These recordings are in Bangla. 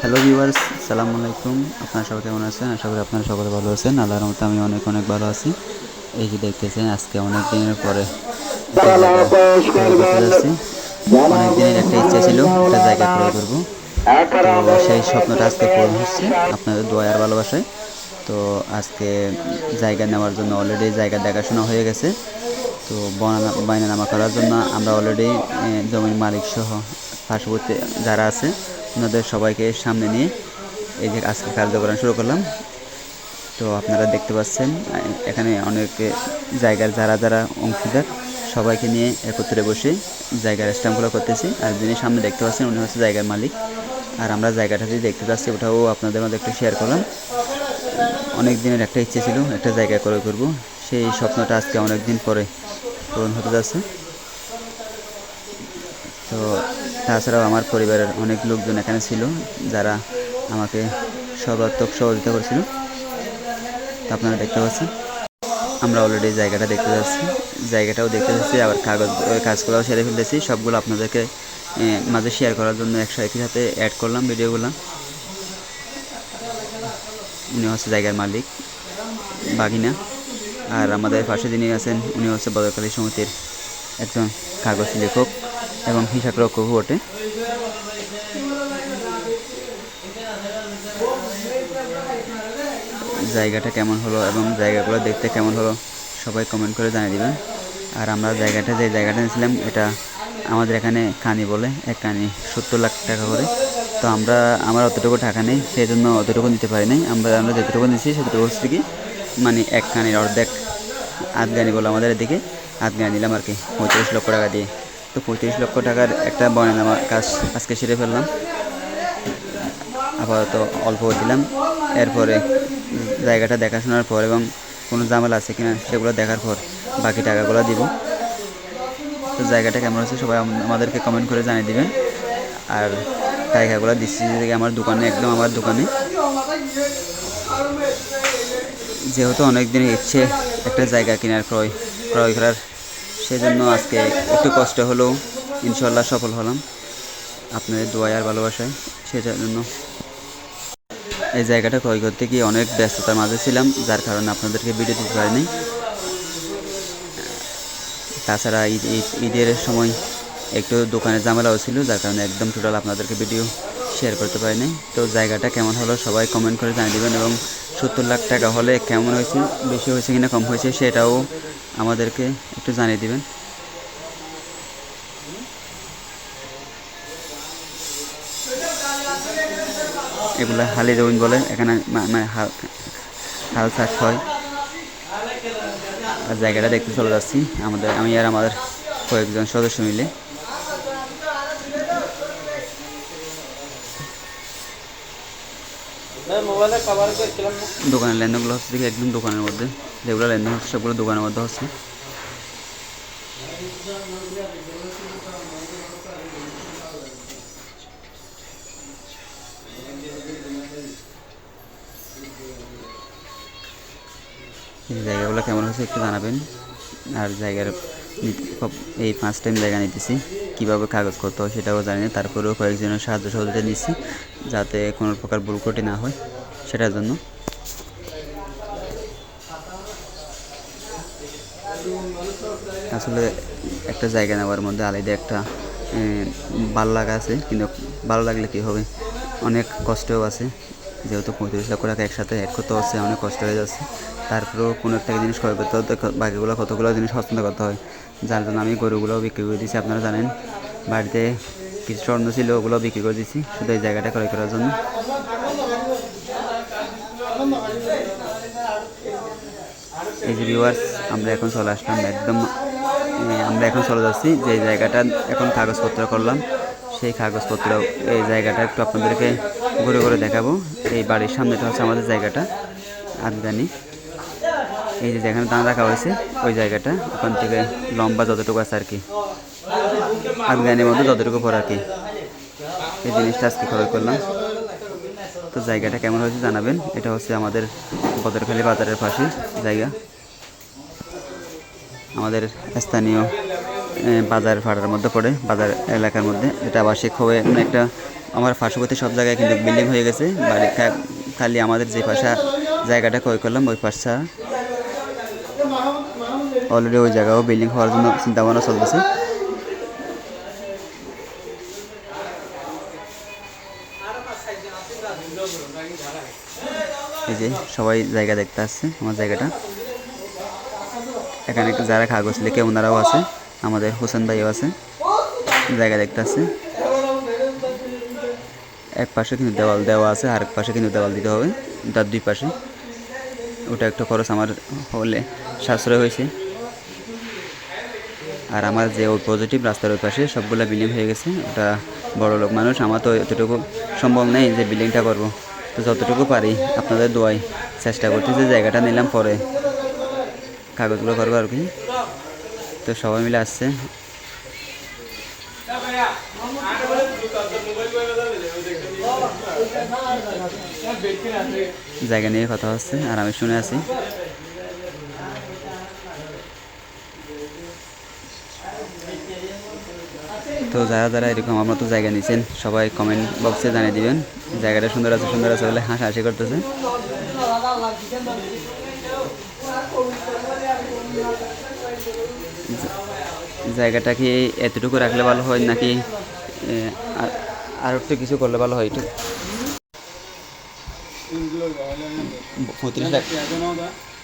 হ্যালো ভিউয়ার্স সালামু আলাইকুম আপনারা সবাই কেমন আছেন? আশা করি আপনারা সকলে ভালো আছেন। আল্লাহর মতো আমি অনেক অনেক ভালো আছি। এই যে দেখতেছেন, আজকে অনেক দিনের পরে অনেক দিনের একটা ইচ্ছা ছিল, একটা জায়গা ক্রয় করব। তো সেই স্বপ্নটা আজকে পূরণ হচ্ছে আপনাদের দোয়া আর ভালোবাসায়। তো আজকে জায়গা নেওয়ার জন্য অলরেডি জায়গা দেখাশোনা হয়ে গেছে। তো বাইনানামা করার জন্য আমরা অলরেডি জমির মালিক সহ পার্শ্ববর্তী যারা আছে, ওনাদের সবাইকে সামনে নিয়ে এই যে আজকে কার্যক্রম শুরু করলাম। তো আপনারা দেখতে পাচ্ছেন এখানে অনেক জায়গার যারা যারা অংশীদার, সবাইকে নিয়ে একত্রে বসে জায়গার স্ট্যাম্পগুলো করতেছি। আর যিনি সামনে দেখতে পাচ্ছেন, উনি হচ্ছে জায়গার মালিক। আর আমরা জায়গাটা যে দেখতে পাচ্ছি ওটাও আপনাদের মধ্যে একটু শেয়ার করলাম। অনেক দিনের একটা ইচ্ছে ছিল, একটা জায়গা করে করব। সেই স্বপ্নটা আজকে অনেক দিন পরে পূরণ হতে যাচ্ছে। তো তাছাড়াও আমার পরিবারের অনেক লোকজন এখানে ছিল, যারা আমাকে সর্বাত্মক সহযোগিতা করেছিল। আপনারা দেখতে পাচ্ছেন, আমরা অলরেডি জায়গাটা দেখতে যাচ্ছি। জায়গাটাও দেখতে যাচ্ছি, আবার কাগজ কাজগুলোও সেরে ফেলতেছি। সবগুলো আপনাদেরকে মাঝে শেয়ার করার জন্য একশো একই সাথে অ্যাড করলাম ভিডিওগুলো উনি হচ্ছে জায়গার মালিক, বাগিনা। আর আমাদের পাশে যিনি আছেন, উনি হচ্ছে বদরকালী সমিতির একজন কাগজ লেখক এবং হিসাব রক্ষক বটে। জায়গাটা কেমন হলো এবং জায়গাগুলো দেখতে কেমন হলো, সবাই কমেন্ট করে জানিয়ে দিবেন। আর আমরা জায়গাটা, যে জায়গাটা নিয়েছিলাম এটা আমাদের এখানে কানি বলে, এক কানি, সত্তর লাখ টাকা করে। তো আমরা, আমার অতটুকু টাকা নেই সেই জন্য অতটুকু নিতে পারি নাই। আমরা আমরা যেটুকু নিচ্ছি সেটুকু হচ্ছে কি মানে এক কানির অর্ধেক আধ গানি বলে আমাদের এদিকে। আধ গানি নিলাম আর কি, পঁয়ত্রিশ লক্ষ টাকা দিয়ে। তো পঁয়ত্রিশ লক্ষ টাকার একটা বয়নামা কাজ, আজকে সেরে ফেললাম। আপাতত অল্প দিলাম। এরপরে জায়গাটা দেখাশোনার পর এবং কোনো জামেলা আছে কিনা সেগুলো দেখার পর বাকি টাকাগুলো দিব। তো জায়গাটা কেমন আছে সবাই আমাদেরকে কমেন্ট করে জানিয়ে দিবেন। আর জায়গাগুলো দিচ্ছি আমার দোকানে, একদম আমার দোকানে। যেহেতু অনেক দিনের ইচ্ছে একটা জায়গা কেনার ক্রয় ক্রয় করার, সেজন্য আজকে একটু কষ্ট হলেও ইনশাল্লাহ সফল হলাম আপনাদের দোয়া আর ভালোবাসায়, সেজন্য এই জায়গাটা ক্রয় করতে গিয়ে অনেক ব্যস্ততার মাঝে ছিলাম, যার কারণে আপনাদেরকে ভিডিও দিতে পারিনি। তাছাড়া ঈদ, ঈদ- ঈদের সময় একটু দোকানের ঝামেলাও ছিল, যার কারণে একদম টোটাল আপনাদেরকে ভিডিও শেয়ার করতে পারিনি। তো জায়গাটা কেমন হলো সবাই কমেন্ট করে জানিয়ে দেবেন এবং সত্তর লাখ টাকা হলে কেমন হয়েছে, বেশি হয়েছে কিনা, কম হয়েছে সেটাও আমাদেরকে একটু জানিয়ে দেবেন। এগুলো হালি জমিন বলে, এখানে মানে হাল হাল চাষ হয়। আর জায়গাটা দেখতে চলে যাচ্ছি। আমাদের আমি আর আমাদের কয়েকজন সদস্য মিলে। দোকানের লেনদেনগুলো হচ্ছে দেখি একদম দোকানের মধ্যে। যেগুলো লেনদেন হচ্ছে সবগুলো দোকানের মধ্যে হচ্ছে। জায়গাগুলো কেমন হচ্ছে একটু জানাবেন। আর জায়গার এই ফার্স্ট টাইম জায়গা নিতেছি। কীভাবে কাগজ করতে হয় সেটাও জানি না। তারপরেও কয়েকজনের সাহায্য সহযোগিতা নিচ্ছি। যাতে কোনো প্রকার ভুল না হয়। সেটার জন্য। আসলে একটা জায়গা নেওয়ার মধ্যে আলাদা একটা ভালো লাগা আছে, কিন্তু ভালো লাগলে কী হবে? অনেক কষ্টও আছে, যেহেতু পঁয়ত্রিশ লক্ষ টাকা একসাথে অ্যাড করতে হচ্ছে, অনেক কষ্ট হয়ে যাচ্ছে। তারপরেও কোনো একটা জিনিস ক্রয় করতে হতে বাকিগুলো কতগুলো জিনিস পছন্দ করতে হয়, যার জন্য আমি গরুগুলোও বিক্রি করে দিয়েছি, আপনারা জানেন। বাড়িতে কিছু স্বর্ণ ছিল ওগুলো বিক্রি করে দিয়েছি, শুধু এই জায়গাটা ক্রয় করার জন্য। এই যে ভিউয়ার্স আমরা এখন চলে আসলাম একদম আমরা এখন চলে যাচ্ছি যে জায়গাটা এখন কাগজপত্র করলাম, সেই কাগজপত্র, এই জায়গাটা একটু আপনাদেরকে ঘুরে ঘুরে দেখাবো। এই বাড়ির সামনেটা হচ্ছে আমাদের জায়গাটা আফগানি এই যে যেখানে দান রাখা হয়েছে, ওই জায়গাটা, ওখান থেকে লম্বা যতটুকু আছে আর কি আফগানির মধ্যে যতটুকু পড়ে আর কি। এই জিনিসটা আজকে খরচ করলাম। তো জায়গাটা কেমন হয়েছে জানাবেন। এটা হচ্ছে আমাদের বদরখালী বাজারের পাশে জায়গা। আমাদের স্থানীয় বাজার ফাড়ার মধ্যে পড়ে, বাজার এলাকার মধ্যে। যেটা আবাসিক মানে একটা, আমার পার্শ্ববর্তী সব জায়গায় কিন্তু বিল্ডিং হয়ে গেছে। বাড়ি খালি আমাদের যে পাশা জায়গাটা ক্রয় করলাম, ওই পাশা অলরেডি ওই জায়গাও বিল্ডিং হওয়ার জন্য চিন্তা ভাবনা চলতেছে। যে সবাই জায়গা দেখতে আসছে, আমার জায়গাটা। এখানে একটু যারা কাগজ লিখে ওনারাও আছে, আমাদের হোসেন ভাইও আছে, জায়গা দেখতে আসছে। এক পাশে কিন্তু দেওয়াল দেওয়া আছে আর এক পাশে কিন্তু দেওয়াল দিতে হবে, তার দুই পাশে। ওটা একটু খরচ আমার হলে সাশ্রয় হয়েছে। আর আমার যে ওই পজিটিভ রাস্তার ওই পাশে সবগুলো বিল্ডিং হয়ে গেছে, ওটা বড় লোক মানুষ, আমার তো এতটুকু সম্ভব নেই যে বিল্ডিংটা করব। তো যতটুকু পারি আপনাদের দোয়াই। চেষ্টা করতে যে জায়গাটা নিলাম পরে। কাগজগুলো করব আর কি। তো সবাই মিলে আসছে। জায়গা নিয়ে কথা হচ্ছে আর আমি শুনে আছি। তো যারা যারা এরকম আমার মতো জায়গা নিয়েছেন সবাই কমেন্ট বক্সে জানিয়ে দিবেন। জায়গাটা সুন্দর আছে সুন্দর আছে বলে হাসাহাসি করতেছে। জায়গাটা কি এতটুকু রাখলে ভালো হয় নাকি আর- একটু কিছু করলে ভালো হয় একটু?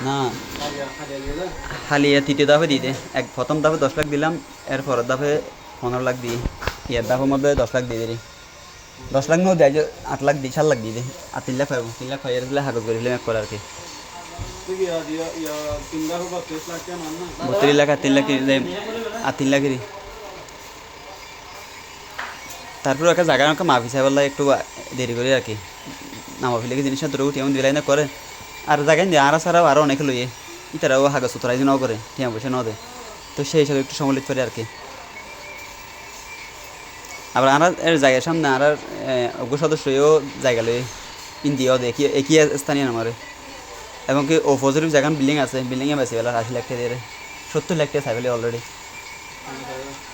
না। এর তৃতীয় ধাপে দিয়ে দে এক প্রথম ধাপে দশ লাখ দিলাম, এর পরের ধাপে পনেরো লাখ দিই এর ধাপের মধ্যে দশ লাখ দিয়ে দিই দশ লাখ নয় দেয় আট লাখ দিই সাত লাখ দিয়ে দে আর তিন লাখ পাবো তিন লাখ পাই দিলে হাগজ করে এক করে আর কি। বত্রিশ লাখ আর তিন লাখ আর তিন লাখেরই তারপরে একটা জায়গা আমাকে মাফি সাহেবের একটু দেরি করি আর কি নামা ফেলে জিনিসটা ধরে উঠি এমন দিলাই না করে আর জায়গায় দিয়ে আর ছাড়াও আরও অনেকে লইয়ে ইতারাও হাগজ সুতরাই নাও করে টিয়া পয়সা নাও দেয় তো সেই হিসাবে একটু সমলিত করে আর কি আবার আর এর জায়গার সামনে আর অজ্ঞ সদস্যও জায়গা লই ইন্দিয়াও দেখি একই স্থানীয় নামারে এবং কি ও পজিটিভ জায়গা বিল্ডিং আছে, বিল্ডিংয়ে বেশি বেলা আশি লাখ টাকা সত্তর লাখ টাকা চাইলে অলরেডি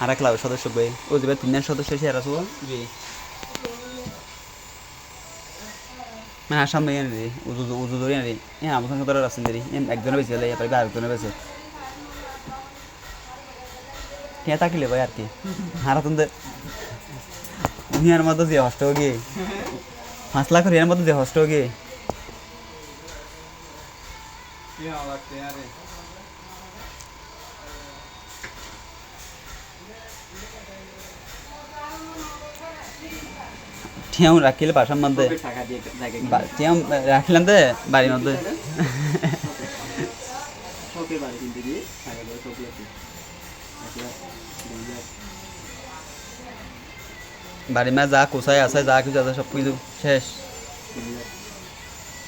আর এক ক্লাবের সদস্য বই ও যে তিনজন সদস্য এসে আর আসব মানে আসাম মেয়ে রে উজু উজু ধরে রে হ্যাঁ আমার সঙ্গে তোরা আছেন রে একজনে বেশি হলে এবার আরেকজনে বেশি। হ্যাঁ তাকিলে ভাই আর কি? দুনিয়ার মধ্যে যে হষ্ট গিয়ে পাঁচ লাখ এর মধ্যে যে হষ্ট গিয়ে ঠিয়াও রাখিলে বাসার মধ্যে বা- রাখিলাম দে বাড়ির মধ্যে বাড়ির মা যা কোথায় আছে, যা কিছু আছে, সব কিছু শেষ।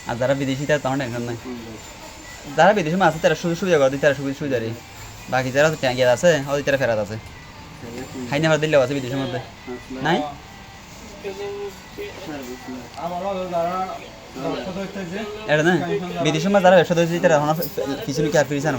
আর যারা বিদেশি তারা তখন টেনশন নাই। যারা বিদেশি মাছ তারা সুযোগ সুবিধা করে তারা সুবিধা সুবিধা দিই। বাকি যারা ট্যাঙ্কিয়ার আছে ওদের তারা ফেরাত আছে। খাই না দিলেও আছে বিদেশের মধ্যে। নাই? বিদেশের মাছ যারা ব্যবসা ধরেছে তারা এখন কিছু নাকি আর ফিরিছে না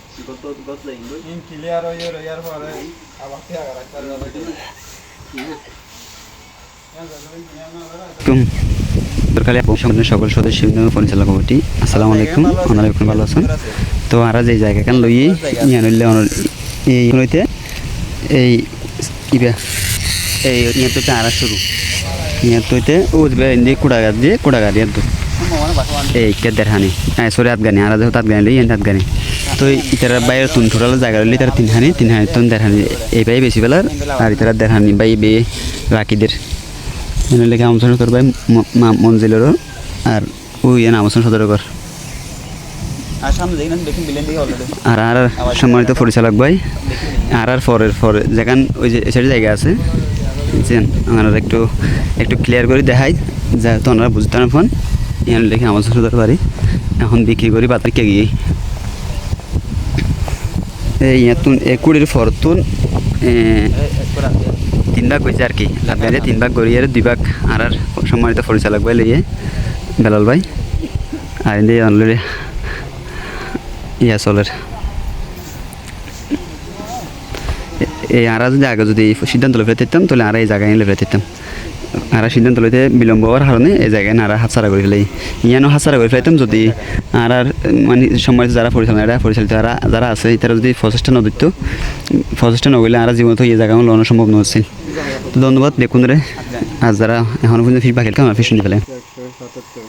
ক্লিয়ার পরে আবার টিয়া রাখতে হবে দরকারি সংগঠনের সকল সদস্য পরিচালক কমিটি আসসালামু আলাইকুম আলাইকুম ভালো আছেন তো আমরা যে জায়গা কান লই নিয়ে নইলে এই হইতে এই ইবা এই নিয়ে তো আরা শুরু নিয়ে তো হইতে ও যে ইন্দি কুড়াগার দিয়ে কুড়াগার দিয়ে এই কে দেড়হানি হ্যাঁ সরি হাত গানি আর হাত গানি লই হাত গানি তো ইতারা বাইরে তুন টোটাল জায়গা লই তারা তিনহানি তিনহানি তুন দেড়হানি এই বাই বেশি বেলার আর ইতারা দেড়হানি বাই বে রাকিদের। এনে লেখা আমসন সদর ভাই মঞ্জিলেরও আর ওই এনে আমসন সদর ঘর। আর দেখুন আর আর সম্মানিত পরিচালক ভাই আর আর পরের পরে যেখান ওই যে সেটা জায়গা আছে বুঝছেন? আমরা একটু একটু ক্লিয়ার করে দেখাই যা তো ওনারা বুঝতে না ফোন এখানে লিখে আমার শ্বশুর বাড়ি এখন বিক্রি করি বাতারকে গিয়ে এই ইয়াতুন কুড়ির ফরতুন তিন ভাগ হয়েছে আর কি। লাভে তিন ভাগ আর দুই ভাগ আর আর সম্মানিত পরিচালক ভাই লইয়ে বেলাল ভাই আর এদিকে অলরেডি ইয়া চলের এই আরা যদি আগে যদি সিদ্ধান্ত লইতে দিতাম তাহলে আর এই জায়গায় লইতে দিতাম আর সিদ্ধান্ত লইতে বিলম্ব হওয়ার কারণে এই জায়গায় আর হাতছাড়া করে ফেলাই ইয়ানো হাতছাড়া করে ফেলাইতাম যদি আর আর মানে সম্মানিত যারা পরিচালনা এরা পরিচালিত যারা যারা আছে, তারা যদি প্রচেষ্টা ন প্রচেষ্টা নগলে আর জীবনত এই জায়গা লওয়া সম্ভব নহছিল তো ধন্যবাদ, দেখুন রে। আর যারা এখনও পর্যন্ত ফিডব্যাক খেলতাম আমার ফিস শুনে ফেলে। একশো সাতাত্তর